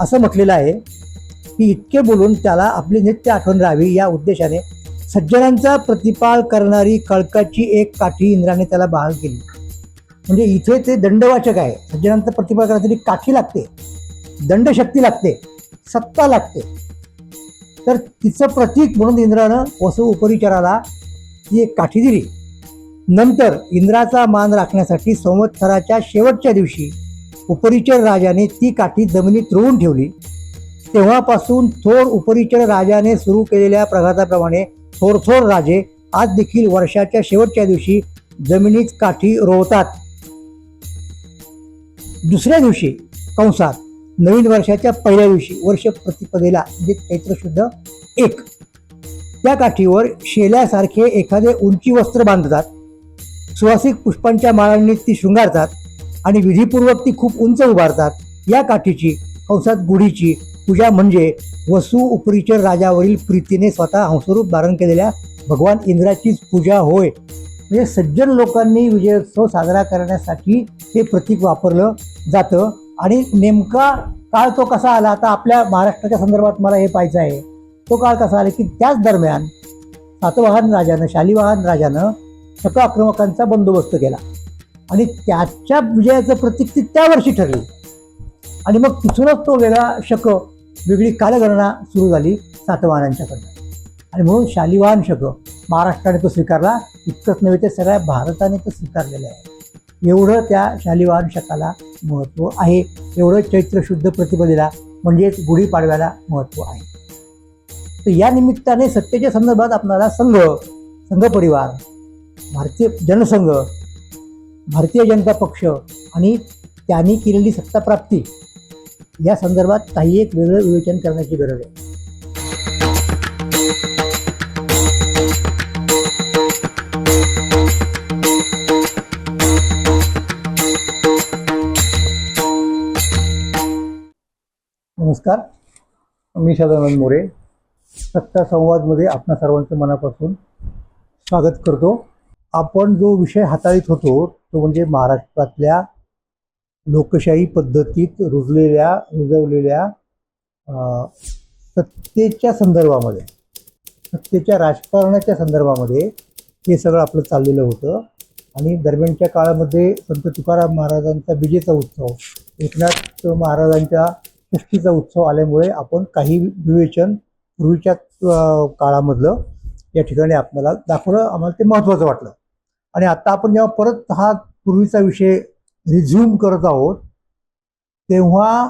असं म्हटलेलं आहे की इतके बोलून त्याला आपली नित्य आठवण राहावी या उद्देशाने सज्जनांचा प्रतिपाळ करणारी कळकाची एक काठी इंद्राने त्याला बहाल केली. म्हणजे इथे ते दंडवाचक आहे. सज्जनांचा प्रतिपाळ करण्यासाठी काठी लागते दंडशक्ती लागते सत्ता लागते. तर तिचं प्रतीक म्हणून इंद्रानं वसु उपरिचाराला ती एक काठी दिली. नंतर इंद्राचा मान राखण्यासाठी संवत्सराच्या शेवटच्या दिवशी उपरिचर राजाने ती काठी जमिनीत रोवून ठेवली. तेव्हापासून थोर उपरिचर राजाने सुरू केलेल्या प्रघाताप्रमाणे थोर थोर राजे आज देखील वर्षाच्या शेवटच्या दिवशी जमिनीत काठी रोवतात. दुसऱ्या दिवशी कंसात नवीन वर्षाच्या पहिल्या दिवशी वर्ष प्रतिपदेला म्हणजे चैत्र शुद्ध एक. त्या काठीवर शेल्यासारखे एखादे उंची वस्त्र बांधतात. सुवासिक पुष्पांच्या माळांनी ती शृंगारतात. आणि विधीपूर्वक ती खूप उंच उभारतात. या काठीची कंसात गुढीची पूजा म्हणजे वसू उपरिचर राजावरील प्रीतीने स्वतः हंसरूप धारण केलेल्या भगवान इंद्राचीच पूजा होय. म्हणजे सज्जन लोकांनी विजयोत्सव साजरा करण्यासाठी हे प्रतीक वापरलं जातं. आणि नेमका काळ तो कसा आला? आता आपल्या महाराष्ट्राच्या संदर्भात मला हे पाहायचं आहे. तो काळ कसा आला की त्याच दरम्यान सातवाहन राजानं शालिवाहन राजानं शक आक्रमकांचा बंदोबस्त केला. आणि त्याच्या विजयाचं प्रतीक ती त्या वर्षी ठरली. आणि मग तिथूनच तो वेगळा शक वेगळी कालगणना सुरू झाली सातवाहनांच्याकडनं. आणि म्हणून शालिवाहन शक महाराष्ट्राने तो स्वीकारला इतकंच नव्हे ते सगळ्या भारताने तो स्वीकारलेलं आहे. एवढं त्या शालिवाहन शकाला महत्त्व आहे. एवढं चैत्र शुद्ध प्रतिपदेला म्हणजेच गुढीपाडव्याला महत्त्व आहे. तर या निमित्ताने सत्तेच्या संदर्भात आपणाला संघ संघ परिवार भारतीय जनसंघ भारतीय जनता पक्ष आणि त्यांनी केलेली सत्ता प्राप्ती या संदर्भात काही एक वेगळं विवेचन करण्याची गरज आहे. नमस्कार. मी सदानंद मोरे. सत्ता संवादमध्ये आपणा सर्वांचं मनापासून स्वागत करतो. आपण जो विषय हाताळीत होतो तो म्हणजे महाराष्ट्रातल्या लोकशाही पद्धतीत रुजलेल्या रुजवलेल्या सत्तेच्या संदर्भामध्ये सत्तेच्या राजकारणाच्या संदर्भामध्ये हे सगळं आपलं चाललेलं होतं. आणि दरम्यानच्या काळामध्ये संत तुकाराम महाराजांचा विजेचा उत्सव एकनाथ महाराजांच्या षष्टीचा उत्सव आल्यामुळे आपण काही विवेचन पूर्वीच्या काळामधलं या ठिकाणी आपल्याला दाखवलं आम्हाला ते महत्त्वाचं वाटलं. आणि आता आपण जेव्हा परत हा पूर्वीचा विषय रिझ्यूम करत आहोत तेव्हा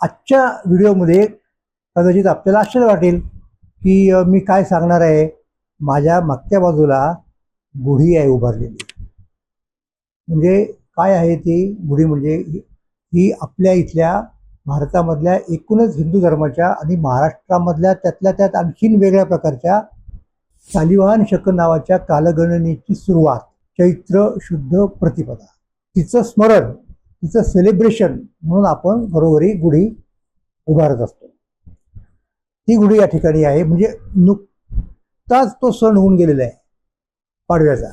आजच्या व्हिडिओमध्ये कदाचित आपल्याला आश्चर्य वाटेल की मी काय सांगणार आहे? माझ्या मागच्या बाजूला गुढी आहे उभारलेली. म्हणजे काय आहे ती गुढी? म्हणजे ही- आपल्या इथल्या भारतामधल्या एकूणच हिंदू धर्माच्या आणि महाराष्ट्रामधल्या त्यातल्या त्यात आणखीन वेगळ्या प्रकारच्या शालिवाहन शक नावाच्या कालगणनेची सुरुवात. चैत्र शुद्ध प्रतिपदा. तिचं स्मरण तिचं सेलिब्रेशन म्हणून आपण घरोघरी गुढी उभारत असतो. ती गुढी या ठिकाणी आहे. म्हणजे नुकताच तो सण होऊन गेलेला आहे. पाडव्याचा.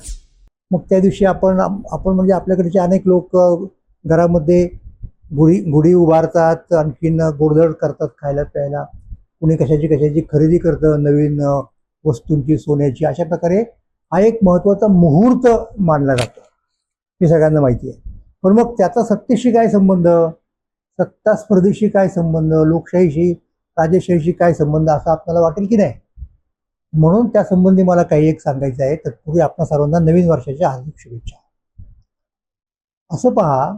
मग त्या दिवशी आपण आपण म्हणजे आपल्याकडचे अनेक लोक घरामध्ये गुढी गुढी उभारतात आणखीन गोडधड करतात खायला प्यायला. कुणी कशाची कशाची खरेदी करतं नवीन वस्तूंची सोन्याची अशा प्रकारे हा एक महत्त्वाचा मुहूर्त मानला जातो. हे सगळ्यांना माहिती आहे. पण मग त्याचा सत्तेशी काय संबंध? सत्ता स्पर्धेशी काय संबंध? लोकशाहीशी राजेशाहीशी काय संबंध? असा आपल्याला वाटेल की नाही? म्हणून त्या संबंधी मला काही एक सांगायचं आहे. तत्पूर्वी आपल्या सर्वांना नवीन वर्षाच्या हार्दिक शुभेच्छा. असं पहा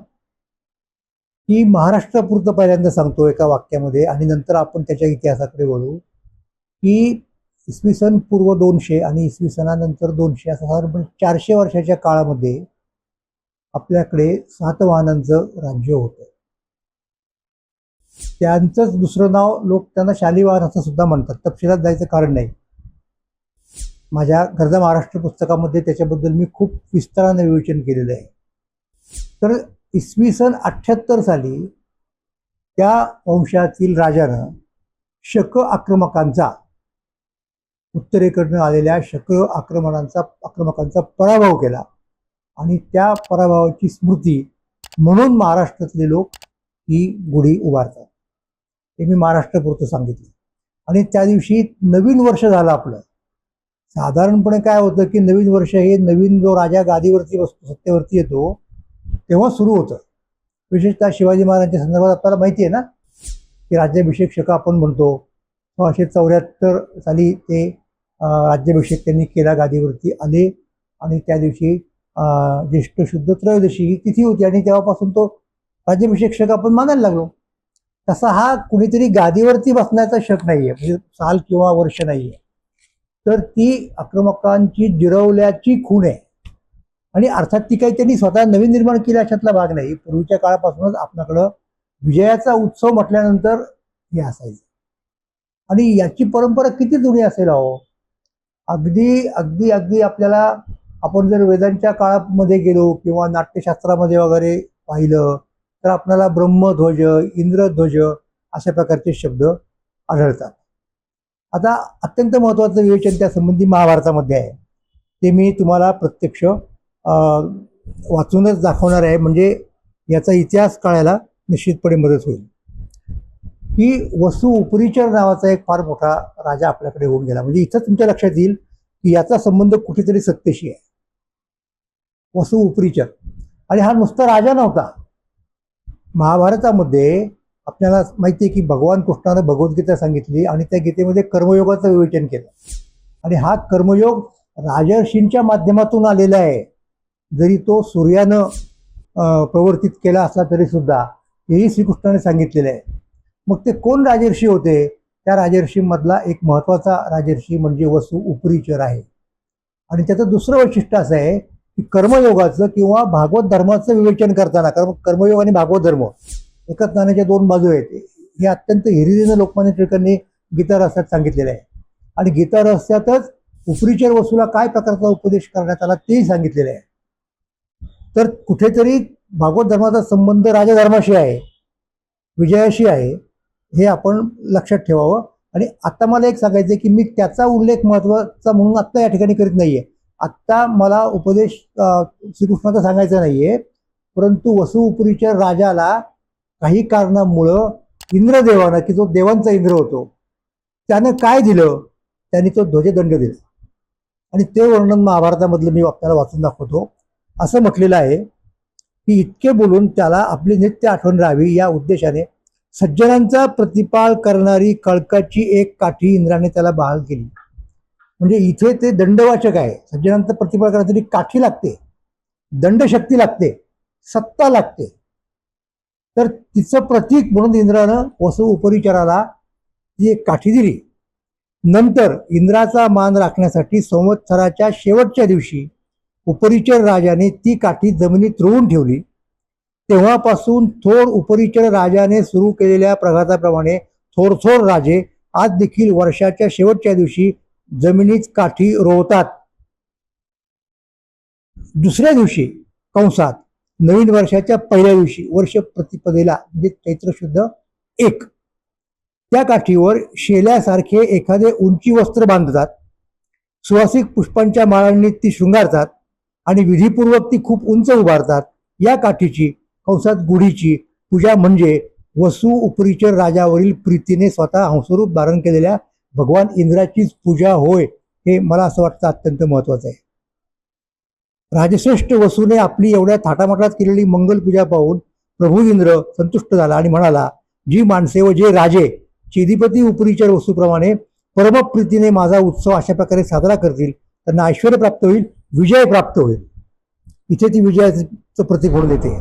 की महाराष्ट्रापुरतं पहिल्यांदा सांगतो एका वाक्यामध्ये आणि नंतर आपण त्याच्या इतिहासाकडे वळू की इसवी सन पूर्व दोनशे आणि इसवी सनानंतर दोनशे असं साधारणपणे चारशे वर्षाच्या काळामध्ये आपल्याकडे सातवाहनांचं राज्य होतं. त्यांचंच दुसरं नाव लोक त्यांना शालिवाहन असं सुद्धा म्हणतात. तपशिलात जायचं कारण नाही. माझ्या गरजा महाराष्ट्र पुस्तकामध्ये त्याच्याबद्दल मी खूप विस्ताराने विवेचन केलेलं आहे. तर इसवी सन अठ्ठ्याहत्तर साली त्या वंशातील राजानं शक आक्रमकांचा उत्तरेकडनं आलेल्या शक आक्रमणांचा आक्रमकांचा पराभव केला. आणि त्या पराभवाची स्मृती म्हणून महाराष्ट्रातले लोक ही गुढी उभारतात. हे मी महाराष्ट्रापुरतं सांगितलं. आणि त्या दिवशी नवीन वर्ष झालं आपलं. साधारणपणे काय होतं की नवीन वर्ष हे नवीन जो राजा गादीवरती बसतो सत्तेवरती येतो तेव्हा सुरू होतं. विशेषतः शिवाजी महाराजांच्या संदर्भात आपल्याला माहिती आहे ना की राज्याभिषेक शक आपण म्हणतो सोळाशे चौऱ्याहत्तर साली ते राज्याभिषेक त्यांनी केला गादीवरती आले आणि त्या दिवशी ज्येष्ठ शुद्ध त्रयोदशी ही तिथी होती आणि तेव्हापासून तो राज्याभिषेक शक आपण मानायला लागलो. तसा हा कुणीतरी गादीवरती बसण्याचा शक नाही आहे म्हणजे साल किंवा वर्ष नाही आहे तर ती आक्रमकांची जिरवल्याची खूण आहे. आणि अर्थात ती काही त्यांनी स्वतः नवीन निर्माण केल्या अशातला भाग नाही. पूर्वीच्या काळापासूनच आपल्याकडं विजयाचा उत्सव म्हटल्यानंतर हे असायचं. आणि याची परंपरा किती जुनी असेल अहो? अगदी अगदी अगदी आपल्याला आपण जर वेदांच्या काळामध्ये गेलो किंवा नाट्यशास्त्रामध्ये वगैरे पाहिलं तर आपल्याला ब्रह्मध्वज इंद्रध्वज अशा प्रकारचे शब्द आढळतात. आता अत्यंत महत्त्वाचं विवेचन त्या संबंधी महाभारतामध्ये आहे. ते मी तुम्हाला प्रत्यक्ष वाचूनच दाखवणार आहे. म्हणजे याचा इतिहास कळायला निश्चितपणे मदत होईल. की वसु उपरिचर नावाचा एक फार मोठा राजा आपल्याकडे होऊन गेला. म्हणजे इथं तुमच्या लक्षात येईल की याचा संबंध कुठेतरी सत्तेशी आहे. वसु उपरिचर. आणि हा नुसता राजा नव्हता. महाभारतामध्ये आपल्याला माहिती आहे की भगवान कृष्णानं भगवद्गीता सांगितली आणि त्या गीतेमध्ये कर्मयोगाचं विवेचन केलं. आणि हा कर्मयोग राजर्षींच्या माध्यमातून आलेला आहे. जरी तो सूर्यानं प्रवर्तित केला असला तरी सुद्धा हेही श्रीकृष्णाने सांगितलेलं आहे. मग ते कोण राजर्षी होते? त्या राजर्षीमधला एक महत्त्वाचा राजर्षी म्हणजे वसु उपरीचर आहे. आणि त्याचं दुसरं वैशिष्ट्य असं आहे की कर्मयोगाचं किंवा भागवत धर्माचं विवेचन करताना कर्म कर्मयोग आणि भागवत धर्म एकच नाण्याच्या दोन बाजू आहेत. हे अत्यंत हिरिरीनं लोकमान्य टिळकांनी गीता रहस्यात सांगितलेलं आहे. आणि गीता रहस्यातच उपरीचर वसूला काय प्रकारचा उपदेश करण्यात आला तेही सांगितलेलं आहे. तर कुठेतरी भागवत धर्माचा संबंध राजधर्माशी आहे विजयाशी आहे. हे आपण लक्षात ठेवावं. आणि आता मला एक सांगायचं आहे की मी त्याचा उल्लेख महत्त्वाचा म्हणून आत्ता या ठिकाणी करीत नाही आहे आत्ता मला उपदेश श्रीकृष्णाचा सांगायचा नाही आहे परंतु वसु उपरीच्या राजाला काही कारणामुळं इंद्रदेवानं की जो देवांचा इंद्र होतो त्यानं काय दिलं? त्यांनी तो ध्वजदंड दिला. आणि ते वर्णन महाभारतामधलं मी आपल्याला वाचून दाखवतो. असं म्हटलेलं आहे की इतके बोलून त्याला आपली नित्य आठवण राहावी या उद्देशाने सज्जनांचा प्रतिपाल करणारी कळकाची एक काठी इंद्राने त्याला बहाल केली. म्हणजे इथे ते दंडवाचक आहे. सज्जनांचा प्रतिपाळ करण्यासाठी काठी लागते दंडशक्ती लागते सत्ता लागते. तर तिचं प्रतीक म्हणून इंद्रानं वसु उपरिचराला ती एक काठी दिली. नंतर इंद्राचा मान राखण्यासाठी संवत्सराच्या शेवटच्या दिवशी उपरिचर राजाने ती काठी जमिनीत रोवून ठेवली. तेव्हापासून थोर उपरिचर राजाने सुरू केलेल्या प्रघाताप्रमाणे थोर थोर राजे आज देखील वर्षाच्या शेवटच्या दिवशी जमिनीत काठी रोवतात. दुसऱ्या दिवशी कंसात नवीन वर्षाच्या पहिल्या दिवशी वर्ष प्रतिपदेला म्हणजे चैत्र शुद्ध एक. त्या काठीवर शेल्यासारखे एखादे उंची वस्त्र बांधतात. सुवासिक पुष्पांच्या माळांनी ती शृंगारतात आणि विधीपूर्वक ती खूप उंच उभारतात. या काठीची कंसात गुढीची पूजा म्हणजे वसु उपरिचर राजावरील प्रीतीने स्वतः हंसरूप धारण केलेल्या भगवान इंद्राचीच पूजा होय हे मला असं वाटतं अत्यंत महत्वाचं आहे. राजश्रेष्ठ वसूने आपली एवढ्या थाटामाटात केलेली मंगल पूजा पाहून प्रभू इंद्र संतुष्ट झाला आणि म्हणाला जी माणसे व जे राजे चेदिपती उपरीचर वसूप्रमाणे परमप्रीतीने माझा उत्सव अशा प्रकारे साजरा करतील त्यांना ऐश्वर प्राप्त होईल विजय प्राप्त होईल. इथे ती विजयाचं प्रतीक होऊन देते.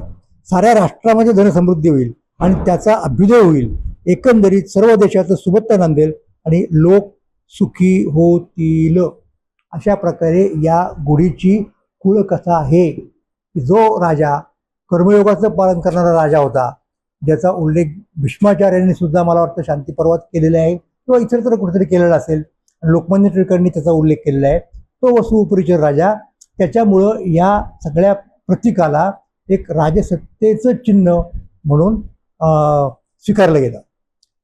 साऱ्या राष्ट्रामध्ये धनसमृद्धी होईल आणि त्याचा अभ्युदय होईल. एकंदरीत सर्व देशाचं सुबत्ता नांदेल आणि लोक सुखी होतील. अशा प्रकारे या गुढीची कुळकथा आहे जो राजा कर्मयोगाचं पालन करणारा राजा होता ज्याचा उल्लेख भीष्माचार्यांनी सुद्धा मला वाटतं शांती पर्वात केलेला आहे किंवा इतर तर कुठेतरी केलेला असेल. आणि लोकमान्य टिळकांनी त्याचा उल्लेख केलेला आहे. तो वसु उपरिचर राजा. त्याच्यामुळं या सगळ्या प्रतीकाला एक राजसत्तेचं चिन्ह म्हणून स्वीकारलं गेलं.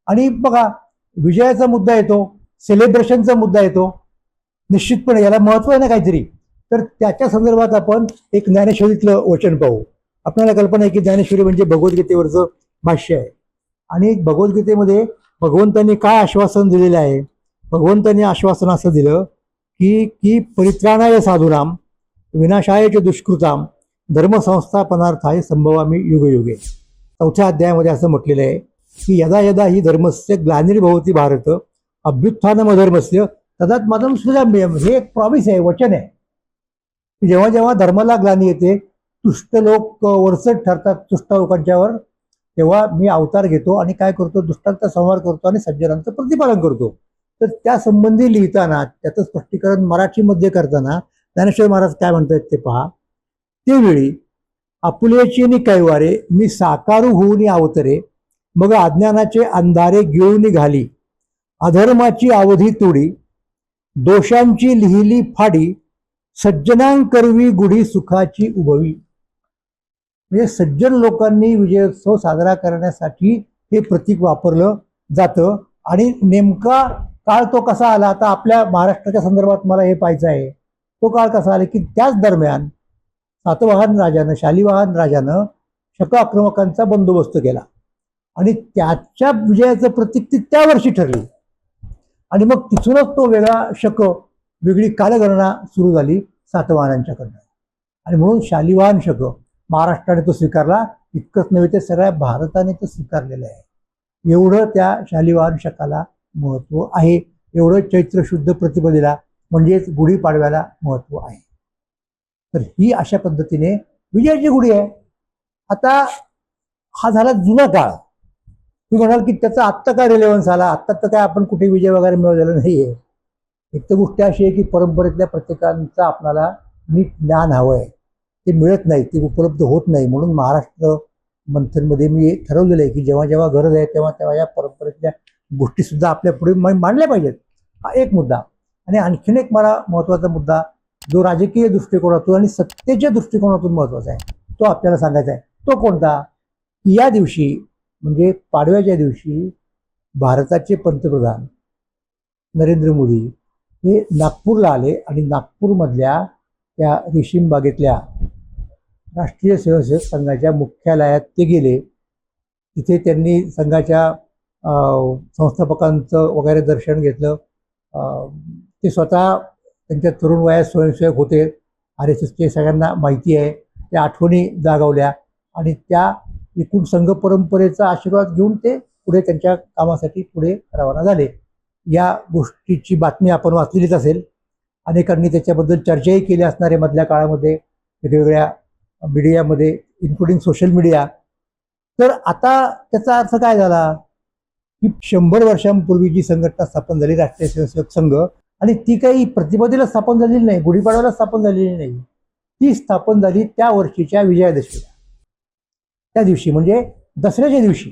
आणि बघा विजयाचा मुद्दा येतो सेलिब्रेशनचा मुद्दा येतो. निश्चितपणे याला महत्त्व आहे ना काहीतरी. तर त्याच्या संदर्भात आपण एक ज्ञानेश्वरीतलं वचन पाहू. आपल्याला कल्पना आहे की ज्ञानेश्वरी म्हणजे भगवद्गीतेवरचं भाष्य आहे. आणि भगवद्गीतेमध्ये भगवंतांनी काय आश्वासन दिलेलं आहे? भगवंतांनी आश्वासन असं दिलं की की परित्राणाय साधूनाम विनाशायच दुष्कृताम धर्मसंस्थापनार्थाय संभवामी युगयुगे. चौथ्या अध्यायामध्ये असं म्हटलेलं आहे की यदा यदा ही धर्मस्य ग्लानिर्भवती भारत अभ्युत्थानमधर्मस्य तदात मदम सुजाम्यम हे एक प्रॉमिस आहे वचन आहे. जेव्हा जेव्हा धर्माला ग्लानी येते तुष्ट लोक वरचढ ठरतात तुष्ट लोकांच्यावर तेव्हा मी अवतार घेतो आणि काय करतो? दुष्टांचा संहार करतो आणि सज्जनांचं प्रतिपालन करतो. तर त्या संबंधी लिहिताना त्याचं स्पष्टीकरण मराठीमध्ये करताना ज्ञानेश्वर महाराज काय म्हणतात ते पहा. त्यावेळी आपुलेची नि कैवारे मी साकारू होऊन अवतरे मग अज्ञानाचे अंधारे गिळून घाली. अधर्माची अवधी तोडी. दोषांची लिहिली फाडी. सज्जनांकरवी गुढी सुखाची उभवी. म्हणजे सज्जन लोकांनी विजयोत्सव साजरा करण्यासाठी हे प्रतीक वापरलं जातं. आणि नेमका काळ तो कसा आला? आता आपल्या महाराष्ट्राच्या संदर्भात मला हे पाहायचं आहे. तो काळ कसा आला? की त्याच दरम्यान सातवाहन राजानं शालिवाहन राजानं शक आक्रमकांचा बंदोबस्त केला. आणि त्याच्या विजयाचं प्रतीक ती त्या वर्षी ठरली. आणि मग तिथूनच तो वेगळा शक वेगळी कालगणना सुरू झाली सातवाहनांच्याकडनं आणि म्हणून शालिवाहन शक महाराष्ट्राने तो स्वीकारला. इतकंच नव्हे ते सगळ्या भारताने तो स्वीकारलेलं आहे. एवढं त्या शालिवाहन शकाला महत्त्व आहे. एवढं चैत्र शुद्ध प्रतिपदेला म्हणजेच गुढीपाडव्याला महत्त्व आहे. तर ही अशा पद्धतीने विजयाची गुढी आहे. आता हा झाला जुना काळ. तुम्ही म्हणाल की त्याचा आत्ता काय रिलेव्हन्स आला आत्ता तर काय आपण कुठे विजय वगैरे मिळवलेला नाही आहे एक तर गोष्ट अशी आहे की परंपरेतल्या प्रत्येकांचं आपल्याला नीट ज्ञान हवं आहे ते मिळत नाही ते उपलब्ध होत नाही. म्हणून महाराष्ट्र मंथनमध्ये मी ठरवलेलं आहे की जेव्हा जेव्हा गरज आहे तेव्हा तेव्हा या परंपरेतल्या गोष्टीसुद्धा आपल्या पुढे मांडल्या पाहिजेत. हा एक मुद्दा. आणि आणखीन एक मला महत्त्वाचा मुद्दा जो राजकीय दृष्टिकोनातून आणि सत्तेच्या दृष्टिकोनातून महत्त्वाचा आहे तो आपल्याला सांगायचा आहे. तो कोणता? की या दिवशी म्हणजे पाडव्याच्या दिवशी भारताचे पंतप्रधान नरेंद्र मोदी हे नागपूरला आले आणि नागपूरमधल्या त्या रेशीम बागेतल्या राष्ट्रीय स्वयंसेवक संघाच्या मुख्यालयात ते गेले. तिथे त्यांनी संघाच्या संस्थापकांचं वगैरे दर्शन घेतलं. ते स्वतः त्यांच्या तरुण वयात स्वयंसेवक होते. आर एस एसचे सगळ्यांना माहिती आहे. त्या आठवणी जागवल्या आणि त्या एकूण संघ परंपरेचा आशीर्वाद घेऊन ते पुढे त्यांच्या कामासाठी पुढे रवाना झाले. या गोष्टीची बातमी आपण वाचलेलीच असेल. अनेकांनी त्याच्याबद्दल चर्चाही केली असणारे मधल्या काळामध्ये. वेगवेगळ्या मीडियामध्ये इन्क्लुडिंग सोशल मीडिया तर आता त्याचा अर्थ काय झाला? की शंभर वर्षांपूर्वी जी संघटना स्थापन झाली राष्ट्रीय स्वयंसेवक संघ आणि ती काही प्रतिपदेला स्थापन झालेली नाही गुढीपाडव्याला स्थापन झालेली नाही. ती स्थापन झाली त्या वर्षीच्या विजयादशमीला. त्या दिवशी म्हणजे दसऱ्याच्या दिवशी.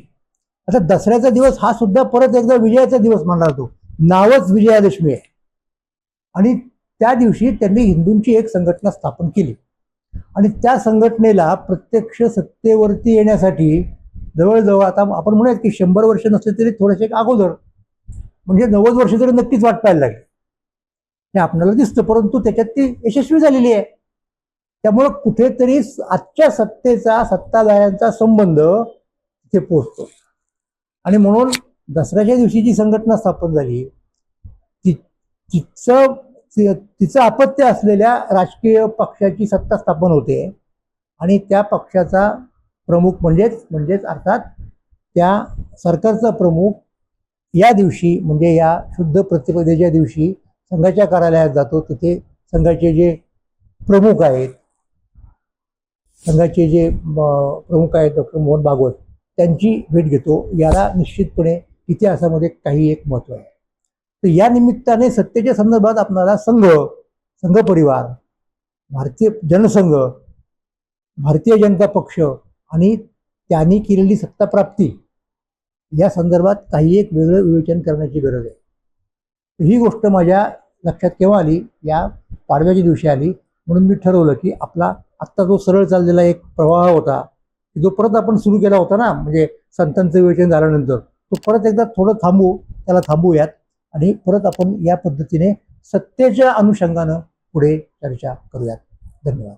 आता दसऱ्याचा दिवस हा सुद्धा परत एकदा विजयाचा दिवस मानला जातो. नावच विजयादशमी आहे. आणि त्या दिवशी त्यांनी हिंदूंची एक संघटना स्थापन केली. आणि त्या संघटनेला प्रत्यक्ष सत्तेवरती येण्यासाठी जवळजवळ आता आपण म्हणूयात की शंभर वर्ष नसले तरी थोडेसे एक अगोदर म्हणजे नव्वद वर्ष तरी नक्कीच वाट पाहायला लागली. हे आपल्याला दिसतं परंतु त्याच्यात ती यशस्वी झालेली आहे. त्यामुळं कुठेतरी आजच्या सत्तेचा सत्ताधाऱ्यांचा संबंध तिथे पोचतो आणि म्हणून दसऱ्याच्या दिवशी जी संघटना स्थापन झाली ती तिचं तिचं अपत्य असलेल्या राजकीय पक्षाची सत्ता स्थापन होते. आणि त्या पक्षाचा प्रमुख म्हणजेच म्हणजेच अर्थात त्या सरकारचा प्रमुख या दिवशी म्हणजे या शुद्ध प्रतिपदेच्या दिवशी संघाच्या कार्यालयात जातो. तिथे संघाचे जे प्रमुख आहेत संघाचे जे प्रमुख आहेत डॉक्टर मोहन भागवत त्यांची भेट घेतो. याला निश्चितपणे इतिहासामध्ये काही एक महत्त्व आहे. तर या निमित्ताने सत्तेच्या संदर्भात आपणाला संघ संघ परिवार भारतीय जनसंघ भारतीय जनता पक्ष आणि त्यांनी केलेली सत्ताप्राप्ती या संदर्भात काही एक वेगळं विवेचन करण्याची गरज आहे. ही गोष्ट माझ्या लक्षात केव्हा आली? या पाडव्याच्या दिवशी आली. म्हणून मी ठरवलं की आपला आत्ता जो सरळ चाललेला एक प्रवाह होता जो परत आपण सुरू केला होता ना म्हणजे संतांचं विवेचन झाल्यानंतर तो परत एकदा थोडं थांबू त्याला थांबूयात आणि परत आपण या पद्धतीने सत्तेच्या अनुषंगानं पुढे चर्चा करूयात. धन्यवाद.